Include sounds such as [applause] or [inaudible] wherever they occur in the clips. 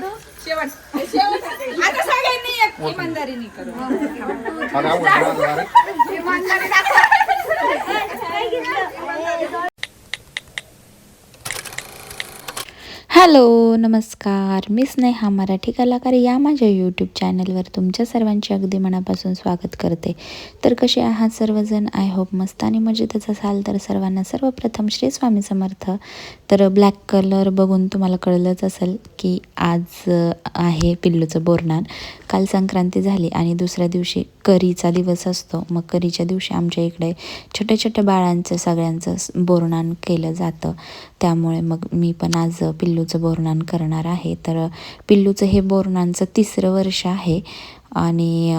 शेवट शेवट. आता सगळ्यांनी एक इमानदारीने करू. जरा. इमानदारी दाखवा. हॅलो नमस्कार. मी स्नेहा मराठी कलाकार या माझ्या यूट्यूब चॅनलवर तुमच्या सर्वांचे अगदी मनापासून स्वागत करते. तर कसे आहात सर्वजण? आय होप मस्त आणि मजेतच असाल तर सर्वांना सर्वप्रथम श्री स्वामी समर्थ. तर ब्लॅक कलर बघून तुम्हाला कळलंच असेल की आज आहे पिल्लूचं बोरणार काल संक्रांती झाली आणि दुसऱ्या दिवशी करीचा दिवस असतो. मग करीच्या दिवशी आमच्या इकडे छोट्या छोट्या बाळांचं सगळ्यांचं बोरणान केलं जातं. त्यामुळे मग मी पण आज पिल्लूचं बोरनान करणार आहे. तर पिल्लूचं हे बोरणांचं तिसरं वर्ष आहे. आणि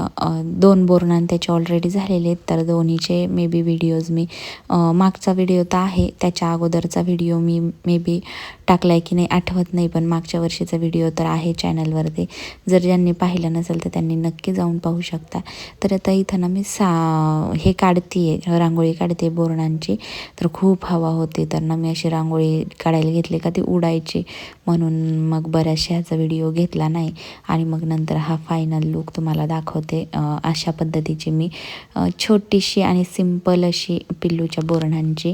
दोन बोरनान त्याचे ऑलरेडी झालेले आहेत. तर दोन्हीचे मे बी व्हिडिओज मी मागचा व्हिडिओ तर आहे. त्याच्या अगोदरचा व्हिडिओ मी मे बी टाकला आहे की नाही आठवत नाही पण मागच्या वर्षीचा व्हिडिओ तर आहे चॅनलवरती जर ज्यांनी पाहिलं नसेल तर त्यांनी नक्की जाऊन पाहू शकता. तर आता इथं ना मी सा हे काढते आहे रांगोळी काढते बोरणांची. तर खूप हवा होती. तर ना मी अशी रांगोळी काढायला घेतली का ती उडायची. म्हणून मग बऱ्याचशा ह्याचा व्हिडिओ घेतला नाही. आणि मग नंतर हा फायनल लुक तुम्हाला दाखवते. अशा पद्धतीची मी छोटीशी आणि सिंपल अशी पिल्लूच्या बोरणांची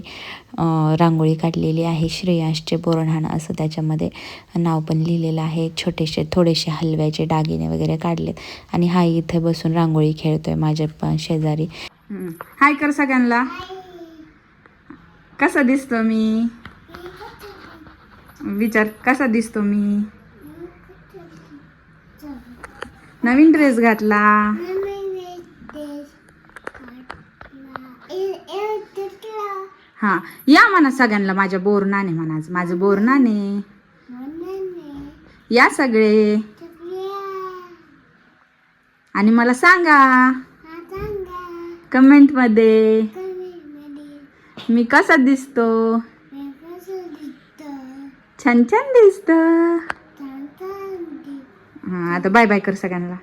रांगोळी काढलेली आहे. श्रेयांशचे बोरणान असं त्याच्यामध्ये नाव पण लिहिलेलं आहे. छोटेसे थोडेसे हलव्याचे दागिने वगैरे काढलेत. आणि हा इथे बसून रांगोळी खेळतोय माझ्या शेजारी. हाय कर सगळ्यांना. कसा दिसतो मी? विचार कसा दिसतो मी? नवीन ड्रेस घातला. हा या म्हणा सगळ्यांना माझ्या बोरनाने म्हणा माझं बोरनाने. या सगळे. आणि मला सांगा. कमेंटमध्ये. मी कसा दिसतो? छान छान दिसत. हा आता बाय बाय कर सगळ्यांना.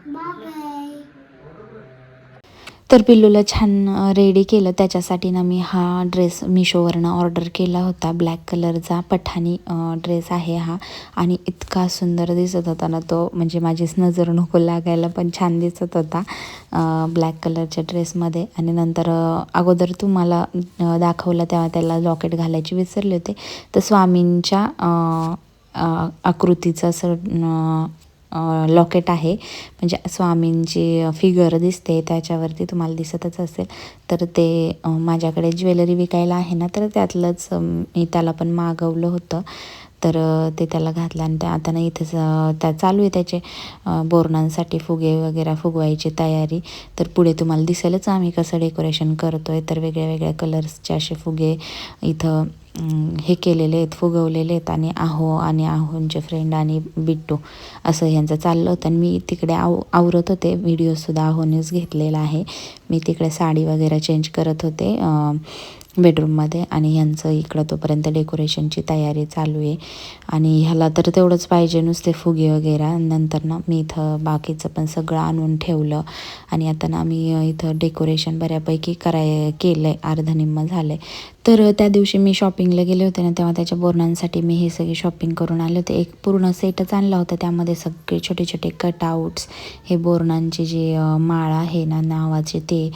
तर पिल्लूला छान रेडी केलं. त्याच्यासाठी ना मी हा ड्रेस मिशोवरनं ऑर्डर केला होता. ब्लॅक कलरचा पठाणी ड्रेस आहे हा. आणि इतका सुंदर दिसत होता ना तो. म्हणजे माझीच नजर नको लागायला पण छान दिसत होता ब्लॅक कलरच्या ड्रेसमध्ये आणि नंतर अगोदर तुम्हाला दाखवलं तेव्हा त्याला लॉकेट घालायची विसरले होते. तर स्वामींच्या आकृतीचं असं लॉकेट आहे. म्हणजे स्वामींची फिगर दिसते त्याच्यावरती तुम्हाला दिसतच असेल. तर ते माझ्याकडे ज्वेलरी विकायला आहे ना तर त्यातलंच मी त्याला पण मागवलं होतं. तर ते त्याला घातलं आणि त्या आता ना इथेच त्या चालू आहे त्याचे बोरणांसाठी फुगे वगैरे फुगवायची तयारी. तर पुढे तुम्हाला दिसेलच आम्ही कसं डेकोरेशन करतो आहे तर वेगळ्या वेगळ्या कलर्सचे असे फुगे इथं हे केलेले आहेत फुगवलेले आहेत. आणि आहो आणि आहोंचे फ्रेंड आणि बिट्टू असं ह्यांचं चाललं होतं. आणि मी तिकडे आव आवरत होते. व्हिडिओसुद्धा आहोनेच घेतलेला आहे. मी तिकडे साडी वगैरे चेंज करत होते. बेडरूममध्ये आणि ह्यांचं इकडं तोपर्यंत डेकोरेशनची तयारी चालू आहे. आणि ह्याला तर तेवढंच पाहिजे नुसते फुगे वगैरे. नंतर ना मी इथं बाकीचं पण सगळं आणून ठेवलं. आणि आता ना मी इथं डेकोरेशन बऱ्यापैकी कराय केलं आहे अर्धनिम्म झालं आहे तर त्या दिवशी मी शॉपिंगला गेले होते ना तेव्हा त्याच्या बोरणांसाठी मी हे सगळी शॉपिंग करून आले होते. एक पूर्ण सेटच आणला होता. त्यामध्ये सगळे छोटे छोटे कटआउट्स हे बोरणांचे जे माळ आहे ना नावाचे ते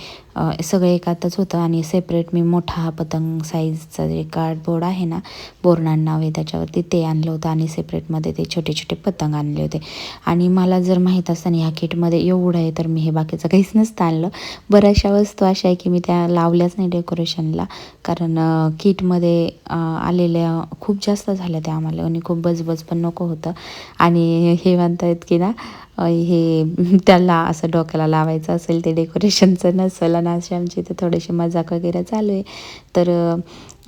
सगळं एकातच होतं. आणि सेपरेट मी मोठा हा पतंग साईजचा जे कार्डबोर्ड आहे ना बोरणान नाव आहे त्याच्यावरती ते आणलं होतं आणि सेपरेटमध्ये ते छोटे छोटे पतंग आणले होते. आणि मला जर माहीत असताना ह्या किटमध्ये एवढं आहे तर मी हे बाकीचं काहीच नसतं आणलं. बऱ्याचशा वस्तू अशा आहे की मी त्या लावल्याच नाही डेकोरेशनला कारण किटमध्ये आलेल्या खूप जास्त झाल्या त्या आम्हाला. आणि खूप बजबज पण नको होतं. आणि हे म्हणतायत की ना हे [laughs] त्याला असं डोक्याला लावायचं असेल ते डेकोरेशनचं नसेल आणि असे आमची इथे थोडीशी मजाक वगैरे चालू आहे. तर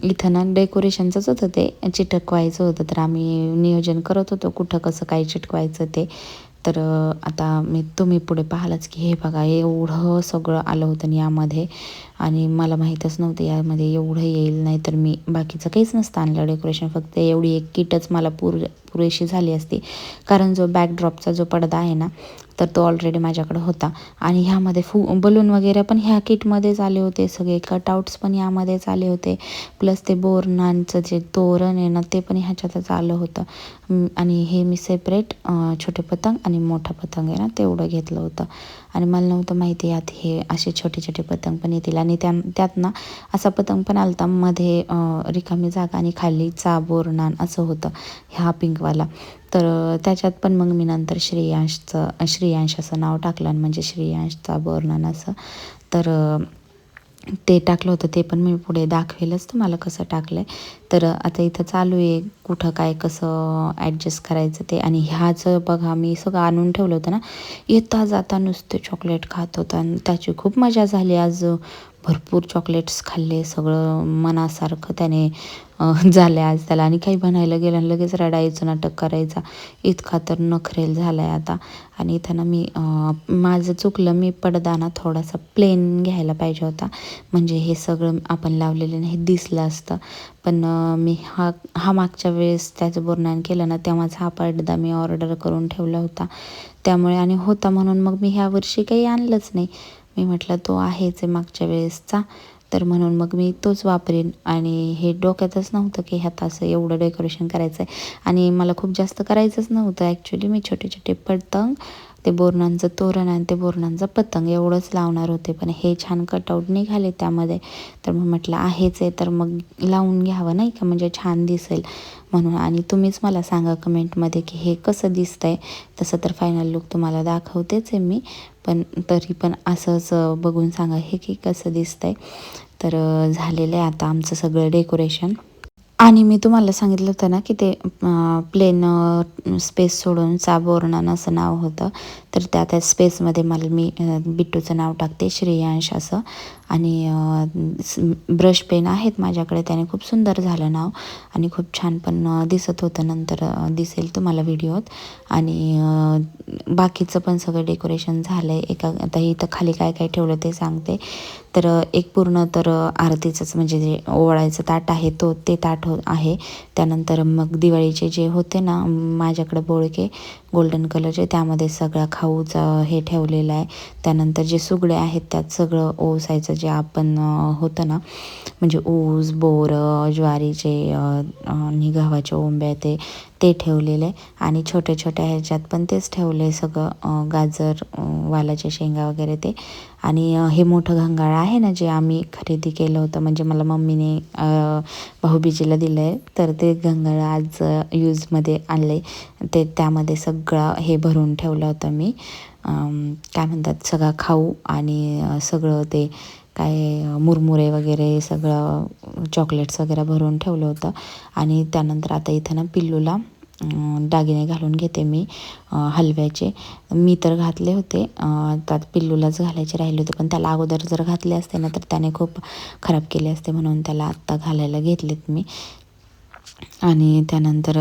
इथं ना डेकोरेशनचंच होतं ते. चिटकवायचं होतं तर आम्ही नियोजन करत होतो कुठं कसं काय चिटकवायचं ते. तर आता मी तुम्ही पुढे पाहालच की हे बघा एवढं सगळं आलं होतं आणि यामध्ये आणि मला माहीतच नव्हतं यामध्ये एवढं येईल नाही तर मी बाकीचं काहीच नसतं आणलं डेकोरेशन फक्त एवढी एक किटच मला पुर पुरेशी झाली असती. कारण जो बॅकड्रॉपचा जो पडदा आहे ना तर तो ऑलरेडी माझ्याकडे होता. आणि ह्यामध्ये फू बलून वगैरे पण ह्या किटमध्येच आले होते. सगळे कटआउट्स पण यामध्येच आले होते. प्लस ते बोरणांचं जे तोरण आहे ना ते पण ह्याच्यातच आलं होतं. आणि हे मी सेपरेट छोटे पतंग आणि मोठा पतंग आहे ना तेवढं घेतलं होतं. आणि मला नव्हतं माहिती यात हे असे छोटे छोटे पतंग पण येतील. आणि त्या त्यात ना असा पतंग पण आलता मध्ये रिकामी जागा आणि खाली चा बोरनान असं होतं ह्या पिंकवाला. तर त्याच्यात पण मग मी नंतर श्रेयांशचं श्रेयांश असं नाव टाकलं म्हणजे श्रेयांशचा बोरनान असं. तर ते टाकलं होतं ते पण मी पुढे दाखवेलच तुम्हाला कसं टाकलं आहे तर आता इथं चालू आहे कुठं काय कसं ॲडजस्ट करायचं ते. आणि ह्याचं बघा मी सगळं आणून ठेवलं होतं ना येता जाता नुसते चॉकलेट खात होता. आणि त्याची खूप मजा झाली आज. भरपूर चॉकलेट्स खाल्ले सगळं मनासारखं त्याने झालं [laughs] झालं आज त्याला. आणि काही बनायला गेलं आणि लगेच रडायचं नाटक करायचा. इतका तर नखरेल झाला आहे आता. आणि इथं ना मी माझं चुकलं मी पडदा ना थोडासा प्लेन घ्यायला पाहिजे होता. म्हणजे हे सगळं आपण लावलेलं नाही दिसलं असतं. पण मी हा हा मागच्या वेळेस त्याचं वर्णन केलं ना तेव्हाच हा पडदा मी ऑर्डर करून ठेवला होता. त्यामुळे आणि होता म्हणून मग मी ह्या वर्षी काही आणलंच नाही. मी म्हटलं तो आहेच आहे मागच्या वेळेसचा. तर म्हणून मग मी तोच वापरेन. आणि हे डोक्यातच नव्हतं की ह्यात असं एवढं डेकोरेशन करायचं आहे आणि मला खूप जास्त करायचंच नव्हतं. ॲक्च्युली मी छोटे छोटे पतंग ते बोरणांचं तोरण आणि ते बोरणांचं पतंग एवढंच लावणार होते. पण हे छान कटआउट निघाले त्यामध्ये. तर मग म्हटलं आहेच आहे. तर मग लावून घ्यावं नाही का? म्हणजे छान दिसेल म्हणून. आणि तुम्हीच मला सांगा कमेंटमध्ये की हे कसं दिसतंय. तसं तर फायनल लुक तुम्हाला दाखवतेच आहे मी. पण तरी पण असंच बघून सांगा हे की कसं दिसतंय. तर झालेलं आहे आता आमचं सगळं डेकोरेशन आणि मी तुम्हाला सांगितलं होतं ना की ते प्लेन स्पेस सोडून चाबोरणान असं नाव होतं. तर त्या त्या स्पेसमध्ये मला मी बिट्टूचं नाव टाकते श्रेयांश असं. आणि ब्रश पेन आहेत माझ्याकडे त्याने खूप सुंदर झालं नाव. आणि खूप छान पण दिसत होतं नंतर दिसेल तुम्हाला व्हिडिओत. आणि बाकीचं पण सगळं डेकोरेशन झालं आहे एका आता इथं खाली काय काय ठेवलं ते सांगते. तर एक पूर्ण तर आरतीचंच म्हणजे जे ओवाळायचं ताट आहे तो ते ताट हो आहे. त्यानंतर मग दिवाळीचे जे होते ना माझ्याकडे बोळके गोल्डन कलरचे त्यामध्ये सगळा खाऊच हे ठेवलेलं आहे. त्यानंतर जे सुगडे आहेत त्यात सगळं ओसायचं जे आपण होतं ना म्हणजे ऊस बोर ज्वारीचे आणि गव्हाचे ओंब्या ते ते ठेवलेले आहे. आणि छोट्या छोट्या ह्याच्यात पण तेच ठेवलं आहे सगळं गाजर वालाच्या शेंगा वगैरे ते. आणि हे मोठं घंगाळ आहे ना जे आम्ही खरेदी केलं होतं म्हणजे मला मम्मीने भाऊबीजीला दिलं आहे तर ते घंगाळ आज यूजमध्ये आणलं आहे ते त्यामध्ये सगळं हे भरून ठेवलं होतं मी. काय म्हणतात सगळा खाऊ आणि सगळं ते काय मुरमुरे वगैरे सगळं चॉकलेट्स वगैरे भरून ठेवलं होतं. आणि त्यानंतर आता इथं ना पिल्लूला दागिने घालून घेते मी हलव्याचे. मी तर घातले होते त्यात पिल्लूलाच घालायचे राहिले होते. पण त्याला अगोदर जर घातले असते ना तर त्याने खूप खराब केले असते म्हणून त्याला आत्ता घालायला घेतलेत मी. आणि त्यानंतर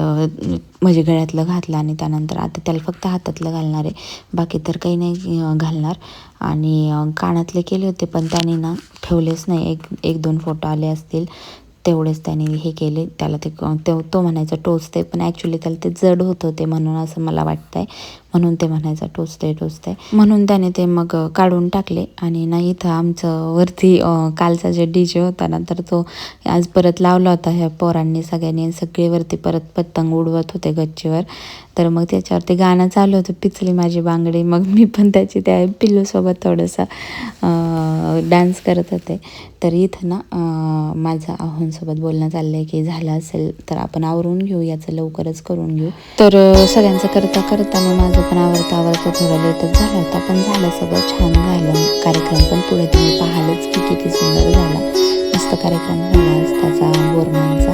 म्हणजे गळ्यातलं घातलं आणि त्यानंतर आता त्याला फक्त हातातलं घालणार आहे. बाकी तर काही नाही घालणार. आणि कानातले केले होते पण त्याने ना ठेवलेच नाही. एक एक दोन फोटो आले असतील तेवढेच त्याने हे केले. त्याला ते तो म्हणायचं म्हणायचा टोचते. पण ॲक्च्युली त्याला ते जड होत होते म्हणून असं मला वाटतं आहे म्हणून ते म्हणायचं टोचते टोचते म्हणून त्याने ते मग काढून टाकले. आणि ना इथं आमचं वरती कालचा जे डी जे होता ना तर तो आज परत लावला होता ह्या पोरांनी सगळ्यांनी सगळीवरती परत पतंग उडवत होते गच्चीवर. तर मग त्याच्यावरती गाणं चालू होतं पिचली माझी बांगडी. मग मी पण त्याची त्या पिल्लूसोबत थोडंसं डान्स करत होते. तर इथं ना माझं आव्हानसोबत बोलणं चाललं आहे की झालं असेल तर आपण आवरून घेऊ याचं लवकरच करून घेऊ. तर सगळ्यांचं करता करता मग माझं पण आवडता आवडता थोडा लेटच झाला होता पण झालं सगळं छान झालं. कार्यक्रम पण पुढे तुम्ही पाहालच की किती सुंदर झाला. मस्त कार्यक्रम झाला आज त्याचा बोरमांचा.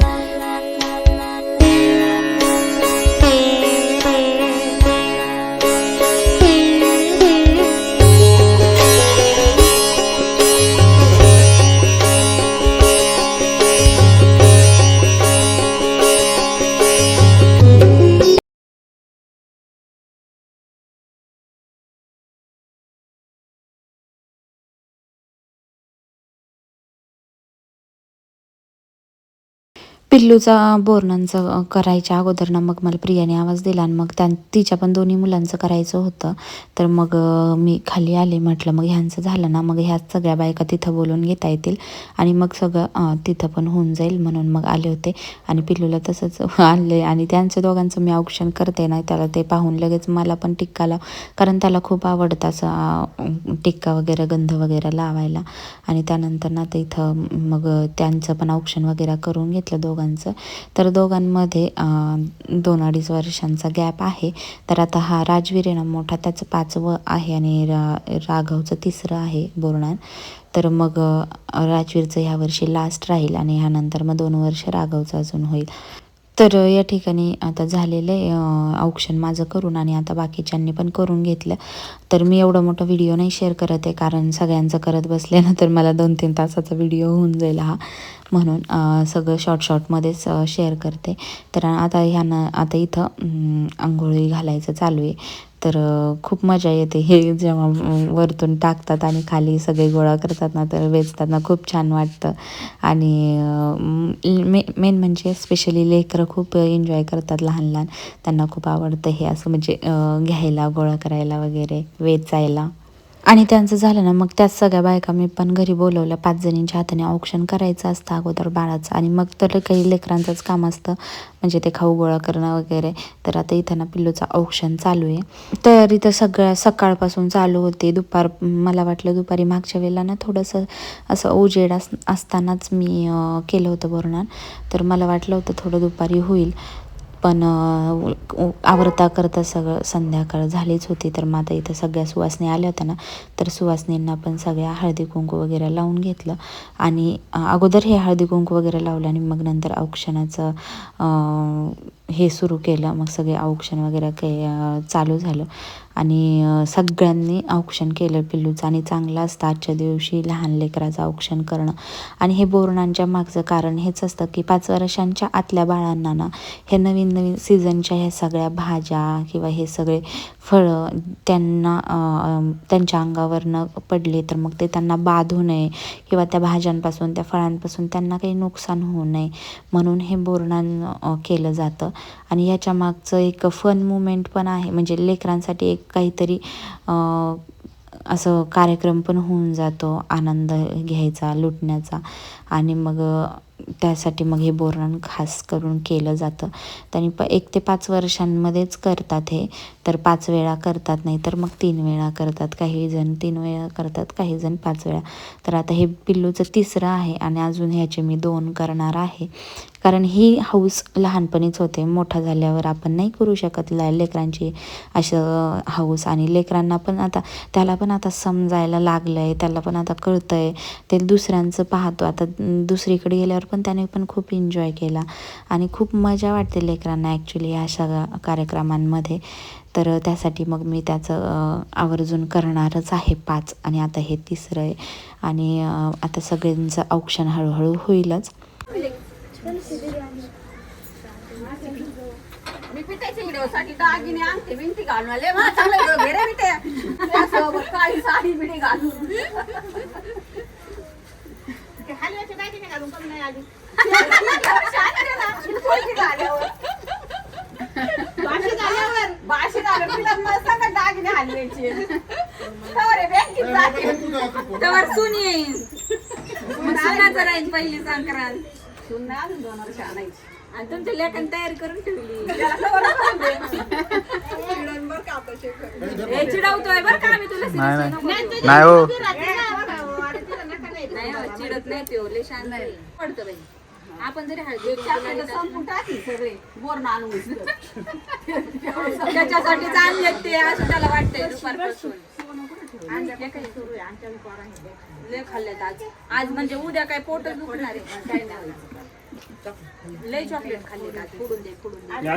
पिल्लूचा बोरणांचं करायच्या अगोदर ना मग मला प्रियाने आवाज दिला आणि मग त्या तिच्या पण दोन्ही मुलांचं करायचं होतं. तर मग मी खाली आले म्हटलं मग ह्यांचं झालं ना मग ह्या सगळ्या बायका तिथं बोलून घेता येतील. आणि मग सगळं तिथं पण होऊन जाईल म्हणून मग आले होते. आणि पिल्लूला तसंच [laughs] आणले आणि त्यांच्या दोघांचं मी औक्षण करते ना त्याला ते पाहून लगेच मला पण टिक्का लाव कारण त्याला खूप आवडतं असं टिक्का वगैरे गंध वगैरे लावायला. आणि त्यानंतर ना ते इथं मग त्यांचं पण औक्षण वगैरे करून घेतलं दोघांचं. तर दोघांमध्ये दोन अडीच वर्षांचा गॅप आहे. तर आता हा राजवीर आहे ना मोठा त्याचं पाचवं आहे आणि रा राघवचं तिसरं आहे बोरणान तर मग राजवीरचं ह्या वर्षी लास्ट राहील आणि ह्यानंतर मग दोन वर्ष राघवचं अजून होईल. तर या ठिकाणी आता झालेलं आहे औक्षण माझं करून आणि आता बाकीच्यांनी पण करून घेतलं. तर मी एवढं मोठं व्हिडिओ नाही शेअर करत आहे कारण सगळ्यांचं करत बसले ना तर मला दोन तीन तासाचा व्हिडिओ होऊन जाईल हा. म्हणून सगळं शॉर्ट शॉर्टमध्येच शेअर करते. तर आता ह्यानं आता इथं आंघोळी घालायचं चालू आहे. तर खूप मजा येते हे जेव्हा वरतून टाकतात आणि खाली सगळे गोळा करतात ना तर वेचतात ना खूप छान वाटतं. आणि मे मेन म्हणजे स्पेशली लेकरं खूप एन्जॉय करतात लहान लहान. त्यांना खूप आवडतं हे असं म्हणजे घ्यायला गोळा करायला वगैरे वेचायला. आणि त्यांचं झालं ना मग त्याच सगळ्या बायका मी पण घरी बोलवलं. पाच जणींच्या हाताने औक्षण करायचं असतं अगोदर बाळाचं. आणि मग तर काही लेकरांचंच काम असतं म्हणजे ते खाऊ गोळा करणं वगैरे. तर आता इथं ना पिल्लूचं औक्षण चालू आहे. तयारी तर सगळ्या सकाळपासून चालू होती. दुपार मला वाटलं दुपारी मागच्या वेळेला ना थोडंसं असं उजेड अस असतानाच मी केलं होतं वर्णन तर मला वाटलं होतं थोडं दुपारी होईल. पण आवरता करता सगळं संध्याकाळ झालीच होती. तर मग आता इथं सगळ्या सुवासनी आल्या होत्या ना. तर सुवासनींना पण सगळ्या हळदी कुंकू वगैरे लावून घेतलं. आणि अगोदर हे हळदी कुंकू वगैरे लावलं आणि मग नंतर औक्षणाचं हे सुरू केलं. मग सगळे औक्षण वगैरे काही चालू झालं. आणि सगळ्यांनी औक्षण केलं पिल्लूचं. आणि चांगलं असतं. आजच्या दिवशी लहान लेकराचं औक्षण करणं. आणि हे बोरणांच्या मागचं कारण हेच असतं की पाच वर्षांच्या आतल्या बाळांना ना हे नवीन नवीन सीझनच्या ह्या सगळ्या भाज्या किंवा हे सगळे फळं त्यांना त्यांच्या अंगावरनं पडले तर मग ते त्यांना बाधू नये किंवा त्या भाज्यांपासून त्या फळांपासून त्यांना काही नुकसान होऊ नये म्हणून हे बोरणान केलं जातं. आणि याच्या मागचं एक फन मुमेंट पण आहे. म्हणजे लेकरांसाठी एक काहीतरी असं कार्यक्रम पण होऊन जातो. आनंद घ्यायचा लुटण्याचा. आणि मग त्यासाठी मग हे बोरण खास करून केलं जातं. त्यांनी प एक ते पाच वर्षांमध्येच करतात हे. तर पाच वेळा करतात नाही तर मग तीन वेळा करतात. काही जण तीन वेळा करतात काही जण पाच वेळा. तर आता हे पिल्लूचं तिसरं आहे आणि अजून ह्याचे मी दोन करणार आहे. कारण ही हौस लहानपणीच होते. मोठा झाल्यावर आपण नाही करू शकत लेकरांची असं हौस आणि लेकरांना पण आता त्याला पण आता समजायला लागलं आहे त्याला पण आता कळतं आहे ते दुसऱ्यांचं पाहतो. आता दुसरीकडे गेल्यावर पण त्याने पण खूप एन्जॉय केला. आणि खूप मजा वाटते लेकरांना ॲक्च्युली अशा कार्यक्रमांमध्ये. तर त्यासाठी मग मी त्याचं आवर्जून करणारच आहे पाच. आणि आता हे तिसरं आहे. आणि आता सगळ्यांचं औक्षण हळूहळू होईलच. मी पिठाच्या व्हिडिओसाठी दागिने आणते भिंती घालून आले. मला चांगलं व्हिडिओ घे रे मी ते. त्यासोबत काळी साडी बिडी घालून ते हलव्याचे दागिने घालून पण नाही आली छान आहे ना, पोळी झाल्यावर. बाशी झाल्यावर बाशी झाल्यावर तिला मला सांगा दागिने हलवायचे तर रे, बँकेत जाते. त्यावर सून येईल मग सुनाचं राहील पहिली संक्रांत सून नाही अजून दोन वर्ष आणायची. आणि तुमच्या लेखन तयारी करून ठेवली. हे चिडवतोय बरं का आम्ही तुला नाही serious नको नाही बोलू. नाही हो. नाही हो, चिडत नाही ते ओले शांत आहे. पडतं बाई. आपण जरी हळदी आपल्याला संपून टाकी सगळे बोर आणून त्याच्यासाठी आणले ते असं त्याला वाटतंय दुपारपासून. लय आज. आज म्हणजे उद्या काय पोटच दुखणार आहे काय नाही. लय चॉकलेट खाल्ले आज फोडून दे फोडून दे.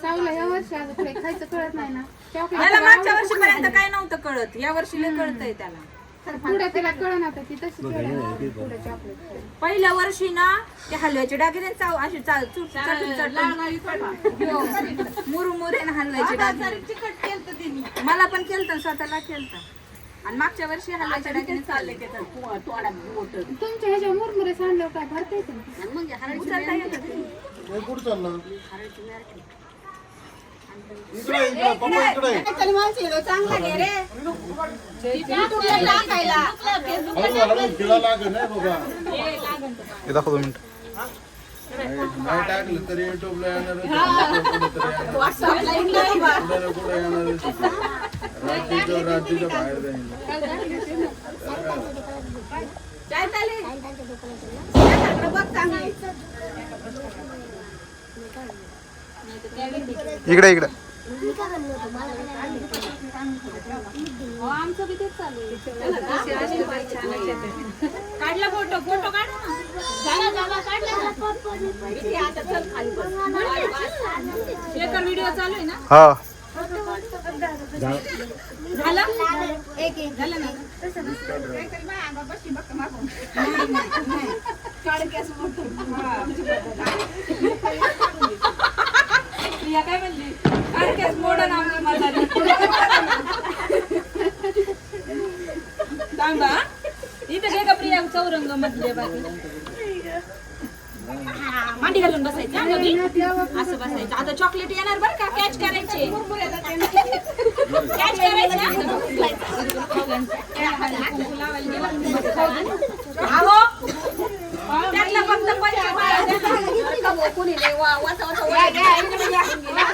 सावला या वर्षी अजून पुढे खायचं कळत नाही ना. त्याला मागच्या वर्षीपर्यंत काय नव्हतं कळत. या वर्षी लय कळतंय त्याला. पुढे तिला कळ नव्हतं ती तशी पुढे चॉकलेट पहिल्या वर्षी ना ते हलव्याचे डागिने चाव अशी चाल चुट चटून चटून. मुरुमुरे ना हलव्याचे डागिने मला पण केलत स्वतःला केलत. आणि मागच्या वर्षी हलव्याच्या डागीने चालले चालले. ते तर तोडा बोट. तुमच्या ह्याच्या मुरमुरे सांडल्यावर काय भरता येतं? ना? उचलता येतं. ते. कुठं चाललं? इकडे इकडे पप्पा इकडे माणसं चांगला घे रे. टाकायला. हळू हळू तिला लागेल नाही बाबा हे दाखव दोन मिनिट. नाही टाकलं तरी युट्यूबला येणार. कुठे येणार रात्रीच्या रात्रीच्या बाहेर जाईल काय चालले. इकडे इकडे. आमचं बी तेच चालू आहे. काढला फोटो फोटो काढ किती आता चल खाली बस शेखर व्हिडिओ चालू आहे ना? हा. झालं? झालं ना काय म्हणली? काढकेस मोडन आमचं म्हातारी सांग बा इथं घे का प्रिया चौरंग मधले बाकी मांडी घालून बसायचं हा दोघी? असं बसायचं. आता चॉकलेट येणार बरं का? कॅच करायचे. कॅच करायचे अहो त्यातला फक्त पंचपाळ्या कोणी वा वाचा वाचा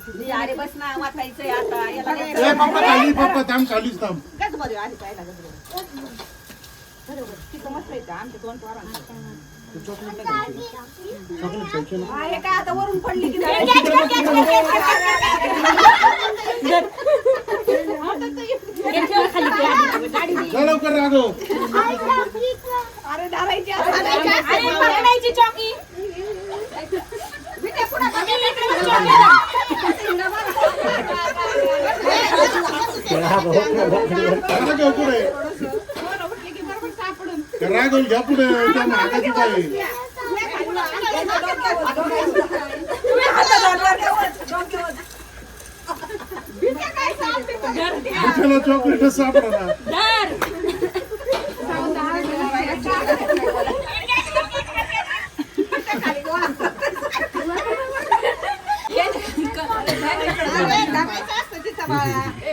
अरे बस ना वाचायचंय आता याला पप्पा पप्पा थांब थांब गज. बरोबर तिथं मस्त येतं आमच्या दोन हा, हे काय आता वरून पडली की लवकर राघव राघव पुढे राघव घ्या पुढे त्या मागाची पाहिजे विठ्ठला चॉकलेट सापडा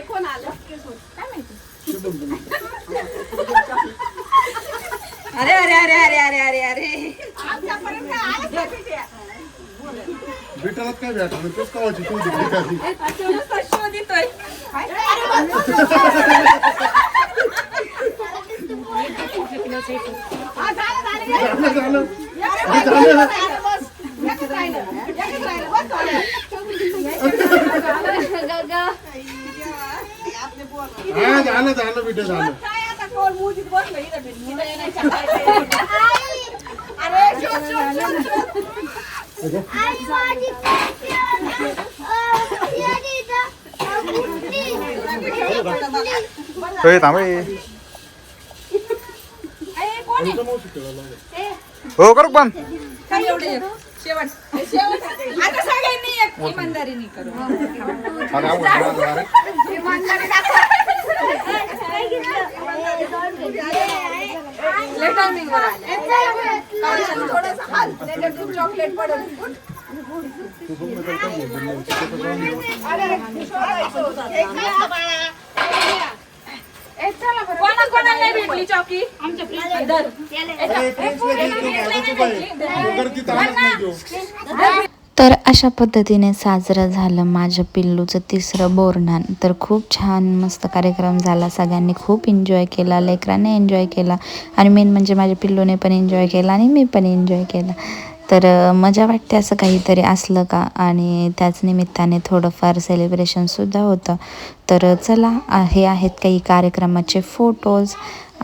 कोण आलं अरे अरे अरे अरे अरे अरे अरे आमच्यापर्यंत आलं का तिथे? विठ्ठलात काय भेटलं तेच कावाची तू दिली खाली नुसता शोध येतोय हा, झालं, झालं. झालं झालं एकच राहिलं, झालं, बस. एकच राहिलं, एकच राहिलं, बस झालं. आपले पोरं. हा झालं झालं विठ्ठल झालं काय आता कोण मुजीत बसलं इथं बी. इथं येण्याच्या काय अरे शोध, शोध, शोध, शोध. होय थांब हे. इथं मावशी खेळायला लागली. हो करू पण काय एवढे एक? शेवट आता सगळ्यांनी एक इमानदारीने करू अरे आवड झालं, अरे. लय timing वर आले. थोडंसं हाल, त्याच्यात तू चॉकलेट पडेल. अरे, शोधायचं. एक मिनिट बाळा. कोणा कोणाला नाही भेटली चौकी धर. अरे, प्रिन्सला तर अशा पद्धतीने साजरं झालं माझ्या पिल्लूचं तिसरं बोरणान तर खूप छान मस्त कार्यक्रम झाला. सगळ्यांनी खूप एन्जॉय केला लेकरांनी एन्जॉय केला आणि मेन म्हणजे माझ्या पिल्लूने पण एन्जॉय केला आणि मी पण एन्जॉय केला. तर मजा वाटते असं काहीतरी असलं का? आणि त्याच निमित्ताने थोडंफार सेलिब्रेशनसुद्धा होतं. तर चला हे आहेत काही कार्यक्रमाचे फोटोज